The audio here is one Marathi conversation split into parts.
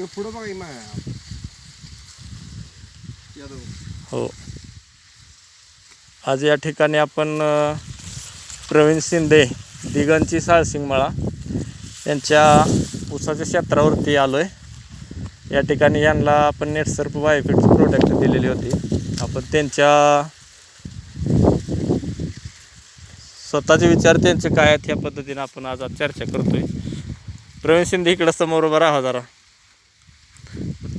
इकडे पुढं बघा इमा हो. आज या ठिकाणी आपण प्रवीण शिंदे दिगंची साळसिंगमाळा यांच्या ऊसाच्या क्षेत्रावरती आलो आहे या ठिकाणी यांना आपण नेटसर्प बायोफिटची प्रोडक्ट दिलेली होती. आपण त्यांच्या स्वतःचे विचार त्यांचे काय आहेत ह्या पद्धतीने आपण आज आज चर्चा करतोय. प्रवीण शिंदे इकडं समोर उभं राहा जरा.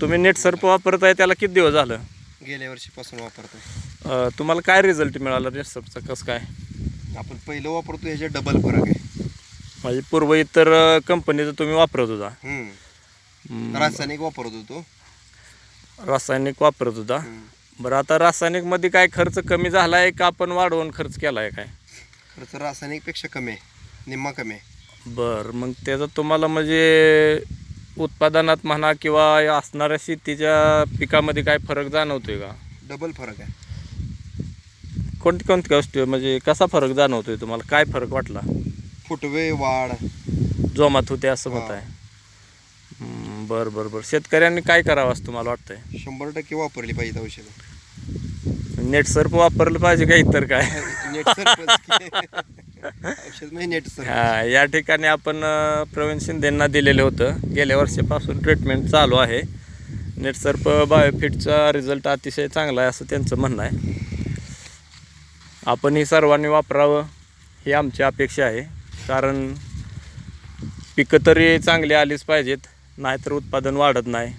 तुम्ही नेटसर्प वापरताय त्याला किती दिवस झालं? गेल्या वर्षीपासून वापरतोय. अ, तुम्हाला काय रिझल्ट मिळाला रेसपचा कसं काय? आपण पहिलं वापरतो ह्याच्या डबल फरक आहे. म्हणजे पूर्व इतर कंपनीचं तुम्ही वापरत होता. हम्म. हम्म, रासायनिक वापरत होतो. रासायनिक वापरत होता. हम्म. बरं आता रासायनिकमध्ये काय खर्च कमी झाला आहे का आपण वाढवून खर्च केला आहे काय? खर्च रासायनिकपेक्षा कमी आहे निम्मा कमी आहे. बरं मग त्याचा तुम्हाला म्हणजे उत्पादनात म्हणा किंवा असणाऱ्या शेतीच्या पिकामध्ये काय फरक जाणवतोय का? डबल फरक आहे. कोणती कोणती गोष्टी म्हणजे कसा फरक जाणवतोय तुम्हाला? काय फरक वाटला? फुटवे वाढ. जोमात होते असं मत. आहे हम्म, बरं बरं बरं. शेतकऱ्यांनी काय करावं असं तुम्हाला वाटतंय? शंभर टक्के वापरली पाहिजे औषधं. नेट सर्प वापरलं पाहिजे का इतर काय? नेट नेट हा या ठिकाणी आपण प्रवीण शिंदेंना दिलेलं होतं. गेल्या वर्षापासून ट्रीटमेंट चालू आहे. नेटसर्प बायोफिटचा रिझल्ट अतिशय चांगला आहे असं त्यांचं म्हणणं आहे. आपण ही सर्वांनी वापरावं ही आमची अपेक्षा आहे. कारण पिकं तरी चांगली आलीच पाहिजेत नाहीतर उत्पादन वाढत नाही.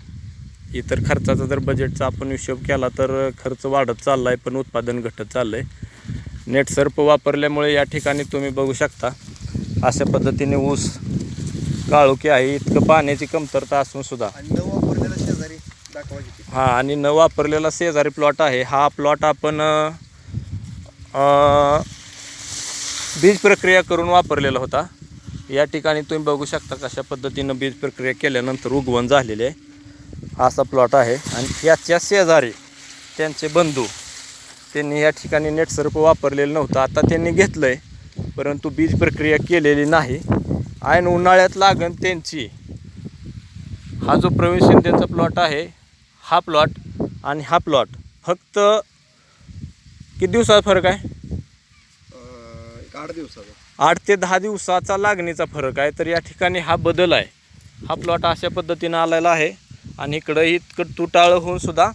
इतर खर्चाचा जर बजेटचा आपण हिशोब केला तर खर्च वाढत चालला आहे पण उत्पादन घटत चाललं आहे नेट सर्प वापरल्यामुळे या ठिकाणी तुम्ही बघू शकता. अशा पद्धतीने ऊस काळोखी आहे. इतकं पाण्याची कमतरता असून सुद्धा. आणि न वापरलेला शेजारी दाखवायची हा आणि न वापरलेला शेजारी प्लॉट आहे. हा प्लॉट आपण बीज प्रक्रिया करून वापरलेला होता. या ठिकाणी तुम्ही बघू शकता कशा पद्धतीनं बीज प्रक्रिया केल्यानंतर उगवण झालेले आहे. असा प्लॉट आहे. आणि याच्या शेजारी त्यांचे बंधू त्यांनी या ठिकाणी नेट सर्प वापरलेलं नव्हतं. आता त्यांनी घेतलं आहे परंतु बीज प्रक्रिया केलेली नाही. ऐन उन्हाळ्यात लागण त्यांची. हा जो प्रवीण शिंदेचा प्लॉट आहे हा प्लॉट आणि हा प्लॉट फक्त किती दिवसाचा फरक आहे? आठ दिवसाचा. आठ ते दहा दिवसाचा लागणीचा फरक आहे तर या ठिकाणी हा बदल आहे. हा प्लॉट अशा पद्धतीनं आलेला आहे आणि इकडं इतकं तुटाळं होऊन सुद्धा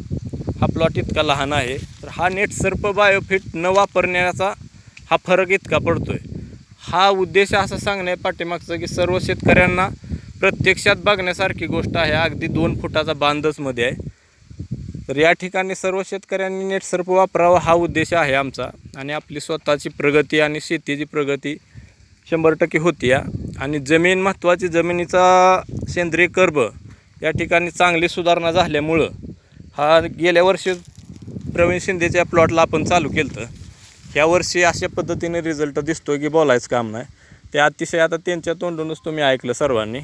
हा प्लॉट इतका लहान आहे. तर हा नेट सर्प बायोफिट न वापरण्याचा हा फरक इतका पडतो आहे हा उद्देश असा सांगणे पाठीमागचा की सर्व शेतकऱ्यांना प्रत्यक्षात बघण्यासारखी गोष्ट आहे. अगदी दोन फुटाचा बांधचमध्ये आहे. तर या ठिकाणी सर्व शेतकऱ्यांनी नेट सर्प वापरावा हा उद्देश आहे आमचा. आणि आपली स्वतःची प्रगती आणि शेतीची प्रगती शंभर टक्के होती या. आणि जमीन महत्त्वाची जमिनीचा सेंद्रिय कर्ब या ठिकाणी चांगली सुधारणा झाल्यामुळं हा गेल्या वर्षी प्रवीण शिंदेच्या प्लॉटला आपण चालू केलं तर ह्या वर्षी अशा पद्धतीने रिझल्ट दिसतो की बोलायचं काम नाही. ते अतिशय आता त्यांच्या तोंडूनच तुम्ही ऐकलं सर्वांनी.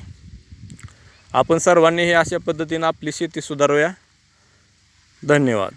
आपण सर्वांनी हे अशा पद्धतीनं आपली शेती सुधारूया. धन्यवाद.